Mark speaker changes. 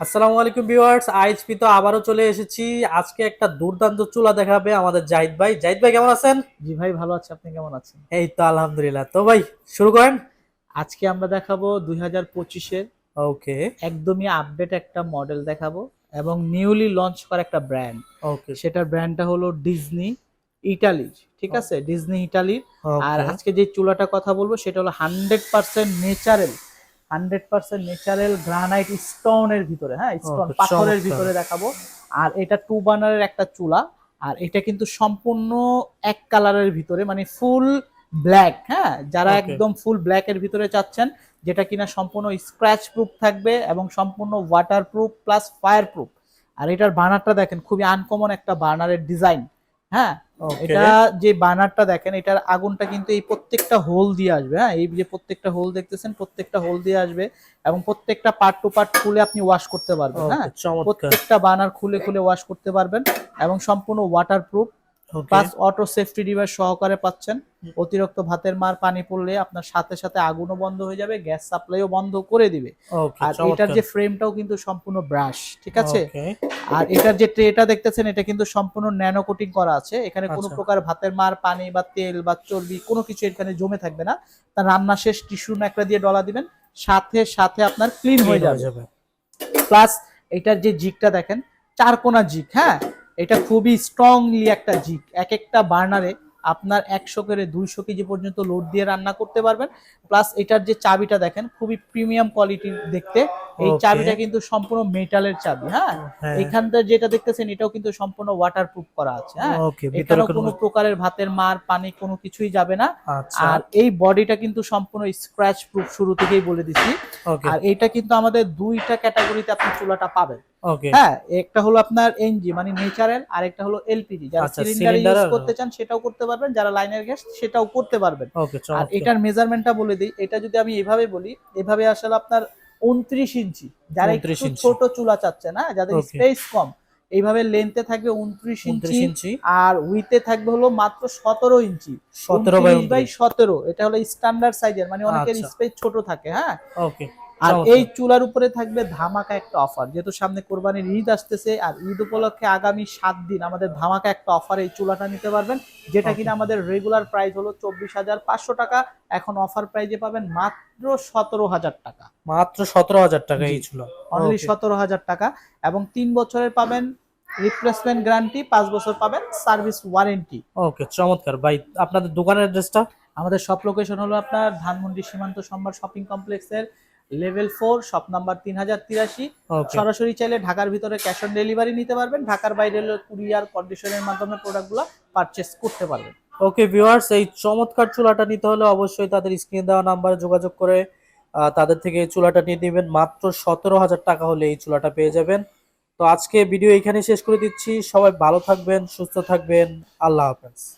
Speaker 1: আসসালামু আলাইকুম viewers ISP তো আবারও চলে এসেছি। আজকে একটা দুর্দান্ত চুলা দেখাবে আমাদের জাহিদ ভাই। জাহিদ ভাই কেমন আছেন?
Speaker 2: জি ভাই ভালো আছি। আপনি কেমন আছেন?
Speaker 1: এই তো আলহামদুলিল্লাহ। তো ভাই শুরু করেন।
Speaker 2: আজকে আমরা দেখাবো দুই হাজার পঁচিশের
Speaker 1: ওকে।
Speaker 2: একদমই আপডেট একটা মডেল দেখাবো এবং নিউলি লঞ্চ করা একটা ব্র্যান্ড
Speaker 1: ওকে।
Speaker 2: সেটার ব্র্যান্ডটা হলো ডিজনি ইটালি ঠিক আছে? ডিজনি ইটালি আর
Speaker 1: আর
Speaker 2: আজকে যে চুলাটা কথা বলব সেটা হলো hundred percent natural hundred percent natural granite স্টোনের ভিতরে হ্যাঁ স্টোন পাথরের ভিতরে দেখাবো। আর এটা টু বার্নারের একটা চুলা আর এটা কিন্তু সম্পূর্ণ এক কালারের ভিতরে মানে ফুল ব্ল্যাক হ্যাঁ যারা একদম ফুল ব্ল্যাক এর ভিতরে চাচ্ছেন যেটা কিনা সম্পূর্ণ স্ক্র্যাচ প্রুফ থাকবে এবং সম্পূর্ণ water proof plus fire proof আর এটার বার্নারটা দেখেন খুবই আনকমন একটা বার্নারের ডিজাইন হ্যাঁ এটা যে বানারটা দেখেন এটার আগুনটা কিন্তু এই প্রত্যেকটা হোল দিয়ে আসবে হ্যাঁ? এই যে প্রত্যেকটা হোল দেখতেছেন প্রত্যেকটা হোল দিয়ে আসবে এবং প্রত্যেকটা পার্ট টু পার্ট খুলে আপনি ওয়াশ করতে পারবেন হ্যাঁ? প্রত্যেকটা বানার খুলে খুলে ওয়াশ করতে পারবেন এবং সম্পূর্ণ waterproof
Speaker 1: okay
Speaker 2: plus auto safety device সহকারে পাচ্ছেন। অতিরিক্ত ভাতের মার পানি পড়লে আপনার সাথে সাথে আগুনও বন্ধ হয়ে যাবে গ্যাস সাপ্লাইও বন্ধ করে দিবে। আর এটার যে ফ্রেমটাও কিন্তু সম্পূর্ণ ব্রাশ ঠিক আছে? আর এটার যে ট্রেটা দেখতেছেন এটা কিন্তু সম্পূর্ণ ন্যানো কোটিং করা আছে। এখানে কোনো
Speaker 1: আচ্ছা।
Speaker 2: প্রকার ভাতের মার পানি বা তেল বা চর্বি কোনো কিছু এখানে জমে থাকবে না। তার রান্না শেষ টিস্যু একটা দিয়ে ডলা দিবেন। সাথে সাথে আপনার ক্লিন হয়ে যাবে। প্লাস এটার যে জিকটা দেখেন চার কোনা জিগ হ্যাঁ? এটা খুবই স্ট্রংলি একটা জিপ। এক একটা বার্নারে আপনার একশো করে দুইশো কেজি পর্যন্ত লোড দিয়ে রান্না করতে পারবেন। প্লাস এটার যে চাবিটা দেখেন, খুবই প্রিমিয়াম কোয়ালিটির দেখতে। এই. চাবিটা কিন্তু সম্পূর্ণ মেটালের চাবি হ্যাঁ? এখানটা যেটা দেখতেছেন এটাও কিন্তু সম্পূর্ণ ওয়াটার প্রুফ করা আছে হ্যাঁ? এখানেও
Speaker 1: কোনো
Speaker 2: প্রকারের ভাতের মার পানি কোনো কিছুই যাবে না।
Speaker 1: আচ্ছা।
Speaker 2: আর এই বডিটা কিন্তু সম্পূর্ণ স্ক্র্যাচ প্রুফ শুরু থেকেই বলে দিছি আর এটা কিন্তু আমাদের দুইটা ক্যাটাগরিতে আপনি চুলাটা পাবেন। হ্যাঁ একটা হলো আপনার এনজি মানে নেচারাল আর একটা হলো এলপিজি যারা
Speaker 1: আচ্ছা,
Speaker 2: সিলিন্ডার ইউজ করতে চান সেটাও করতে পারবেন। যারা লাইনের গ্যাস সেটাও করতে পারবেন। আর এটার মেজারমেন্টটা বলে দিই। এটা যদি আমি এভাবে বলি এভাবে আসলে আপনার উনত্রিশ ইঞ্চি। যারা একটু ছোট চুলা চাচ্ছে না যাদের স্পেস কম এইভাবে লেন্থে থাকবে উনত্রিশ
Speaker 1: 29
Speaker 2: ইঞ্চি। আর উইথে থাকবে হলো মাত্র সতেরো ইঞ্চি।
Speaker 1: 17 বাই
Speaker 2: সতেরো। এটা হলো স্ট্যান্ডার্ড সাইজের মানে অনেকের
Speaker 1: আচ্ছা।
Speaker 2: স্পেস ছোট থাকে হ্যাঁ?
Speaker 1: ওকে
Speaker 2: আর এই চুলার উপরে থাকবে ধামাকা একটা অফার। যেহেতু সামনে কোরবানির ঈদ আসতেছে আর ঈদ উপলক্ষে আগামী সাত দিন আমাদের ধামাকা একটা অফার এই চুলাটা নিতে পারবেন যেটা কিনা আমাদের রেগুলার প্রাইস হলো চব্বিশ হাজার পাঁচশো টাকা। এখন অফার প্রাইজে পাবেন মাত্র সতেরো হাজার টাকা।
Speaker 1: মাত্র সতেরো হাজার টাকা এই। ছিল
Speaker 2: অনলি সতেরো হাজার টাকা। এবং তিন বছরের পাবেন রিপ্লেসমেন্ট গ্যারান্টি পাঁচ বছর পাবেন সার্ভিস ওয়ারেন্টি
Speaker 1: ওকে চমৎকার। ভাই আপনাদের দোকানের অ্যাড্রেসটা
Speaker 2: আমাদের সব লোকেশন হলো আপনার ধানমন্ডি সীমান্ত সম্ভার শপিং কমপ্লেক্সের লেভেল ফোর শপ নাম্বার তিন হাজার তিরাশি সরাসরি চাইলে ঢাকার ভিতরে ক্যাশ অন ডেলিভারি নিতে পারবেন। ঢাকার বাইরে কুরিয়ার কন্ডিশনের মাধ্যমে প্রোডাক্টগুলো পারচেস করতে পারবেন।
Speaker 1: ওকে ভিউয়ার্স এই চমৎকার চুলাটা নিতে হলে অবশ্যই তাদের স্ক্রিন দেওয়া নাম্বারে যোগাযোগ করে তাদের থেকে চুলাটা নিয়ে নেবেন। মাত্র সতেরো হাজার টাকা হলে এই চুলাটা পেয়ে যাবেন। তো আজকে ভিডিও এখানে শেষ করে দিচ্ছি। সবাই ভালো থাকবেন সুস্থ থাকবেন। আল্লাহ হাফেজ।